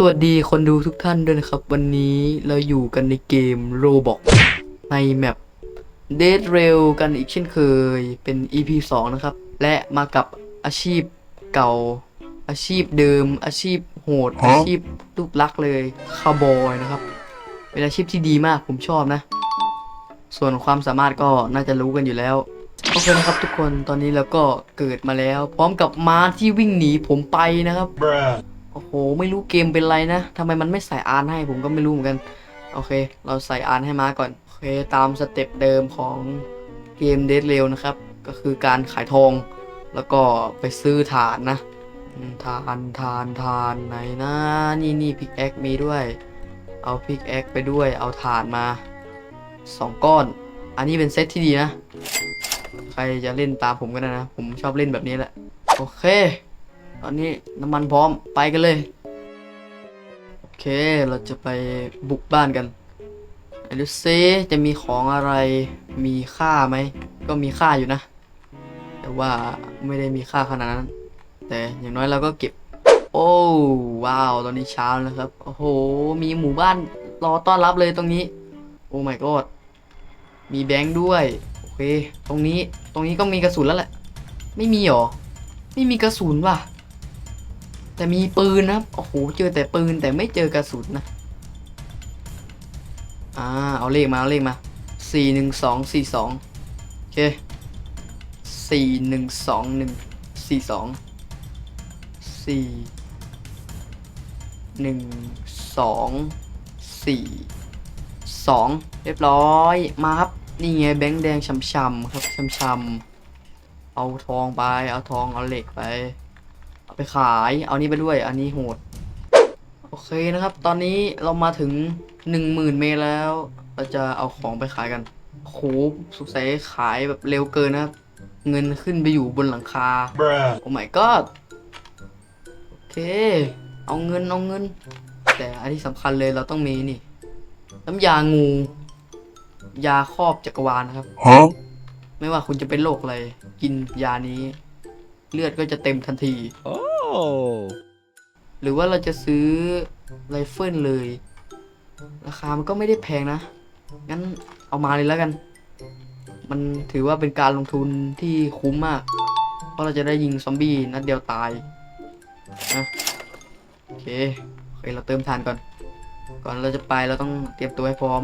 สวัสดีคนดูทุกท่านด้วยนะครับ วันนี้เราอยู่กันในเกมโรบอกในแมป Dead Rail กันอีกเช่นเคยเป็น EP 2 นะครับ และมากับอาชีพเก่า อาชีพเดิม อาชีพโหด อาชีพรูปลักษณ์เลยคาร์บอยนะครับ เป็นอาชีพที่ดีมากผมชอบนะ ส่วนความสามารถก็น่าจะรู้กันอยู่แล้วโอเคนะครับทุกคนตอนนี้เราก็เกิดมาแล้ว พร้อมกับม้าที่วิ่งหนีผมไปนะครับ Bruh. โอ้โห ไม่รู้เกมเป็นไรนะทำไมมันไม่ใส่อาร์นให้ผมก็ไม่รู้เหมือนกัน โอเค เราใส่อาร์นให้มาก่อน โอเค ตามสเต็ปเดิมของเกมเด d เร l นะครับ ก็คือการขายทอง แล้วก็ไปซื้อฐานนะฐานฐานฐานไหนนะ นี่นี่พิกแอคมีด้วย เอาพิกแอคไปด้วย เอาฐานมาสองก้อน อันนี้เป็นเซตที่ดีนะ ใครจะเล่นตามผมก็ได้นะ ผมชอบเล่นแบบนี้แหละ โอเค ตอนนี้น้ำมันพร้อมไปกันเลย โอเคเราจะไปบุกบ้านกันไหนดูซิจะมีของอะไรมีค่าไหม ก็มีค่าอยู่นะ แต่ว่าไม่ได้มีค่าขนาดนั้น แต่อย่างน้อยเราก็เก็บ โอ้ว้าว ตอนนี้เช้าแล้วครับ โอ้โห มีหมู่บ้านรอต้อนรับเลยตรงนี้ โอ้ my god มีแบงค์ด้วย โอเค ตรงนี้ตรงนี้ก็มีกระสุนแล้วแหละ ไม่มีหรอ ไม่มีกระสุนว่ะ แต่มีปืนนะครับโอ้โหเจอแต่ปืนแต่ไม่เจอกระสุนนะอ่าเอาเลขมาเอาเลขมาสี่หนึ่งสองสี่สองโอเคสี่หนึ่งสองหนึ่งสี่สองสี่หนึ่งสองสี่สองเรียบร้อยมาครับนี่ไงแบงค์แดงช่ำๆครับช่ำๆเอาทองไปเอาทองเอาเหล็กไป ไปขาย เอานี้ไปด้วย อันนี้โหด โอเคนะครับ ตอนนี้เรามาถึงหนึ่งหมื่นเมตรแล้ว เราจะเอาของไปขายกันโหสงสัยขายแบบเร็วเกินนะครับ เงินขึ้นไปอยู่บนหลังคา Bruh. โอ้ my god โอเค เอาเงิน เอาเงิน แต่อันที่สำคัญเลยเราต้องมีนี่น้ำยางู ยาครอบจักรวาลนะครับ Huh? ไม่ว่าคุณจะเป็นโรคอะไร กินยานี้ เลือดก็จะเต็มทันที Oh. หรือว่าเราจะซื้อไรเฟิลเลย ราคามันก็ไม่ได้แพงนะ งั้นเอามาเลยแล้วกัน มันถือว่าเป็นการลงทุนที่คุ้มมาก เพราะเราจะได้ยิงซอมบี้นัดเดียวตายนะโอเคโอเคเราเติมฐานก่อน ก่อนเราจะไปเราต้องเตรียมตัวให้พร้อม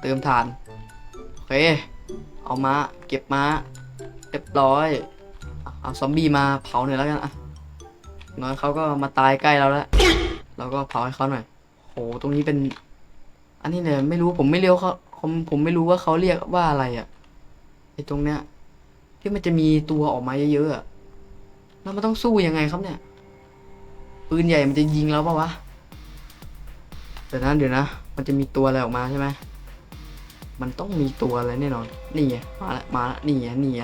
เติมฐานโอเค เอามาเก็บมาเรียบร้อย เอาซอมบี้มาเผาหน่อยแล้วกันอะ น้อยเขาก็มาตายใกล้เราแล้ว เราก็เผาให้เขาหน่อย โห ตรงนี้เป็น อันนี้เนี่ยไม่รู้ผมไม่เรียกเขาผมผมไม่รู้ว่าเขาเรียกว่าอะไรอะ่ะไอ้ตรงเนี้ย ที่มันจะมีตัวออกมาเยอะๆอะแล้วมันต้องสู้ยังไงครับเนี่ย ปืนใหญ่มันจะยิงเราปะวะเดี๋ยวนะเดี๋ยวนะ มันจะมีตัวอะไรออกมาใช่ไหมมันต้องมีตัวอะไรแน่นอน นี่ไง มาละ มาละ นี่ไง นี่ไง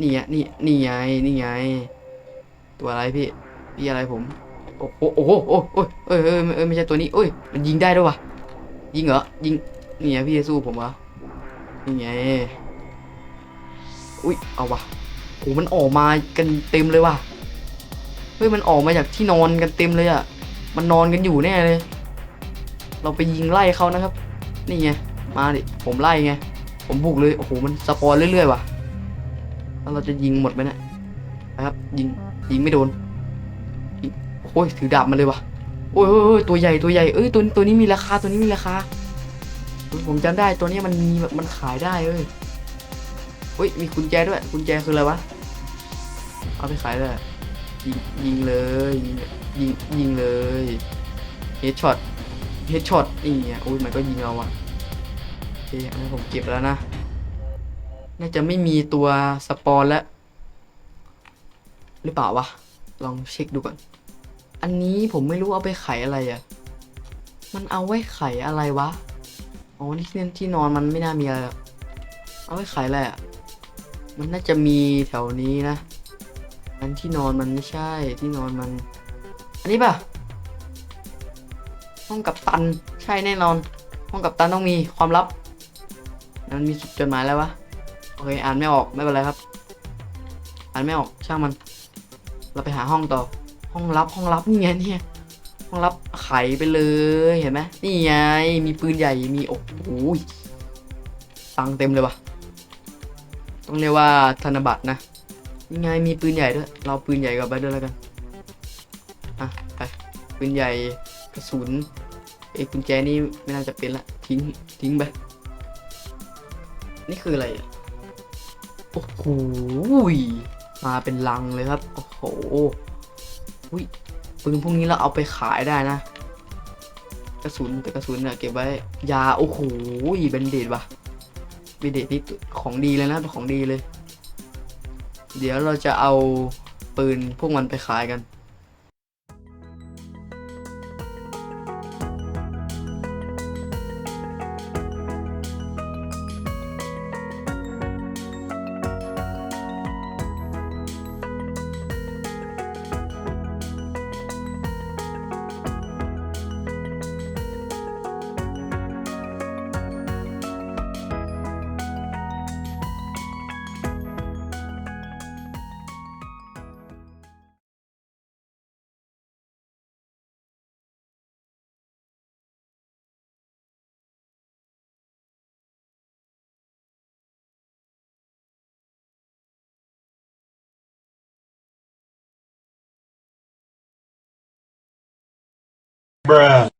นี่ไง นี่ นี่ไง นี่ไง ตัวอะไรพี่ พี่อะไรผม โอ้โหโอ้โหโอ้โหเอ้ยเอ้ยเอ้ยไม่ใช่ตัวนี้เอ้ยมันยิงได้ด้วยวะยิงเหรอยิงนี่ไงพี่จะสู้ผมเหรอนี่ไงอุ้ยเอาวะโอ้มันออกมากันเต็มเลยว่ะเฮ้ยมันออกมาจากที่นอนกันเต็มเลยอะมันนอนกันอยู่แน่เลย เราไปยิงไล่เขานะครับ นี่ไงมาดิผมไล่ไงผมบุกเลยโอ้โหมันสปอนเรื่อยๆว่ะแล้วเราจะยิงหมดไหมเนี่ยนะครับ ยิงยิงไม่โดน โอ้ยถือดาบมาเลยวะโอ้ยโอ้ยตัวใหญ่ตัวใหญ่เอ้ยตัวตัวนี้มีราคาตัวนี้มีราคาผมจำได้ตัวนี้มันมีแบบมันขายได้เอ้ยเฮ้ยมีกุญแจด้วยกุญแจคืออะไรวะเอาไปขายเลยยิงยิงเลยยิงยิงเลยเฮดช็อตเฮดช็อตนี่ไงโอ้ยมันก็ยิงเราอะโอเคอันนี้ผมเก็บแล้วนะน่าจะไม่มีตัวสปอนแล้วหรือเปล่าวะลองเช็คดูก่อน อันนี้ผมไม่รู้เอาไปไขอะไรอะ่ะ มันเอาไว้ไขอะไรวะ อ๋อนี่ที่นอนมันไม่น่ามีอะไร เอาไว้ไขอะไรอะ่ะ มันน่าจะมีแถวนี้นะอันที่นอนมันไม่ใช่ ที่นอนมัน อันนี้ป่ะห้องกับตัน ใช่แน่นอน ห้องกับตันต้องมีความลับ มันมีจดหมายแล้ววะ โอเค อ่านไม่ออกไม่เป็นไรครับ อ่านไม่ออกช่างมัน เราไปหาห้องต่อ ห้องลับห้องลับนี่ไงเนี่ยห้องรับไขไปเลยเห็นไหมนี่ไงมีปืนใหญ่มีโอ้โหตังเต็มเลยวะต้องเรียกว่าธนบัตรนะนี่ไงมีปืนใหญ่ด้วย เราปืนใหญ่กับไปด้วยแล้วกัน อะไปปืนใหญ่กระสุนไอ้กุญแจนี่ไม่น่าจะเป็นละทิ้งทิ้งไปนี่คืออะไรโอ้โหมาเป็นลังเลยครับ โอ้โห อุ้ยปืนพวกนี้เราเอาไปขายได้นะ กระสุนแต่กระสุนเนี่ยเก็บไว้ ยาโอ้โหเบนเดดว่ะเบนเดดนี่ของดีเลยนะเป็นของดีเลย เดี๋ยวเราจะเอาปืนพวกมันไปขายกัน Bruh.